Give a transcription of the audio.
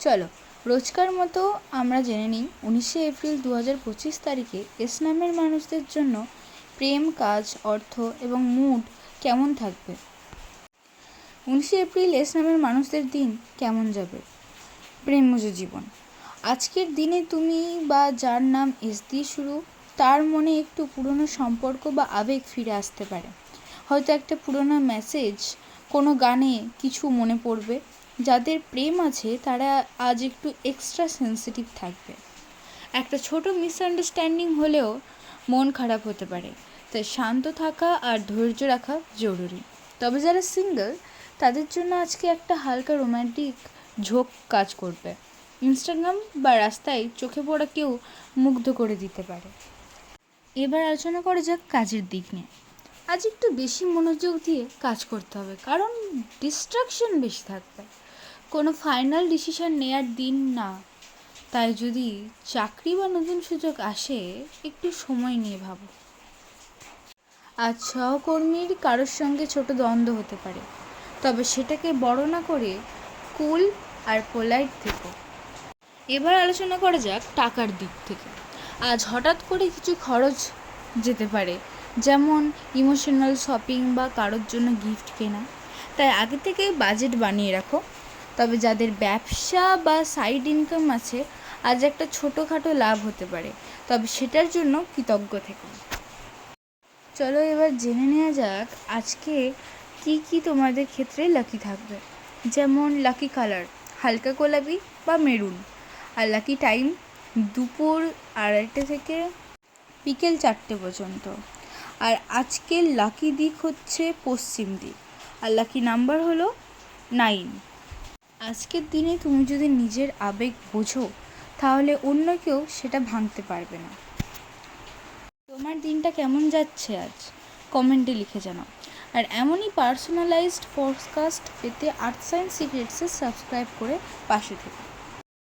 চলো, রোজকার মতো আমরা জেনে নিই, উনিশে এপ্রিল দু হাজার পঁচিশ তারিখে এস নামের মানুষদের জন্য প্রেম, কাজ, অর্থ এবং মুড কেমন থাকবে? উনিশে এপ্রিল এস নামের মানুষদের দিন কেমন যাবে? প্রেমজ জীবন। আজকের দিনে তুমি বা যার নাম এস দিয়ে শুরু, তার মনে একটু পুরনো সম্পর্ক বা আবেগ ফিরে আসতে পারে। হয়তো একটা পুরনো মেসেজ কোনো গানে কিছু মনে পড়বে। যাদের প্রেম আছে, তারা আজ একটু এক্সট্রা সেন্সিটিভ থাকবে। একটা ছোট মিসআন্ডারস্ট্যান্ডিং হলেও মন খারাপ হতে পারে। তাই শান্ত থাকা আর ধৈর্য রাখা জরুরি। তবে যারা সিঙ্গেল তাদের জন্য আজকে একটা হালকা রোম্যান্টিক ঝোঁক কাজ করবে। ইনস্টাগ্রাম বা রাস্তায় চোখে পড়া কেউ মুগ্ধ করে দিতে পারে। এবার আলোচনা করা যাক কাজের দিক নিয়ে। আজ একটু বেশি মনোযোগ দিয়ে কাজ করতে হবে, কারণ ডিস্ট্রাকশন বেশি থাকবে। কোনো ফাইনাল ডিসিশন নেয়ার দিন না। তাই যদি চাকরি বা নতুন সুযোগ আসে, একটু সময় নিয়ে ভাবো। আজ সহকর্মীর কারোর সঙ্গে ছোট দ্বন্দ্ব হতে পারে। তবে সেটাকে বড় না করে কুল আর পোলাইট থেকো। এবার আলোচনা করা যাক টাকার দিক থেকে। আজ হঠাৎ করে কিছু খরচ যেতে পারে। যেমন ইমোশনাল শপিং বা কারোর জন্য গিফট কেনা। তাই আগে থেকেই বাজেট বানিয়ে রাখো। তবে যাদের ব্যবসা বা সাইড ইনকাম আছে, আজ একটা ছোটোখাটো লাভ হতে পারে। তবে সেটার জন্য কৃতজ্ঞ থেকো চলো এবার জেনে নেওয়া যাক আজকে কি কি তোমাদের ক্ষেত্রে লাকি থাকবে। যেমন লাকি কালার হালকা গোলাপি বা মেরুন আর লাকি টাইম দুপুর আড়াইটে থেকে বিকেল চারটে পর্যন্ত। আর আজকের লাকি দিক হচ্ছে পশ্চিম দিক। আর লাকি নাম্বার হলো নাইন আজকের দিনে তুমি যদি নিজের আবেগ বোঝো, তাহলে অন্য কেউ সেটা ভাঙতে পারবে না। তোমার দিনটা কেমন যাচ্ছে আজ? কমেন্টে লিখে জানাও। আর এমনই পার্সোনালাইজড ফোরকাস্ট পেতে আর্থ সায়েন্স সিক্রেটসে সাবস্ক্রাইব করে পাশে থেকো।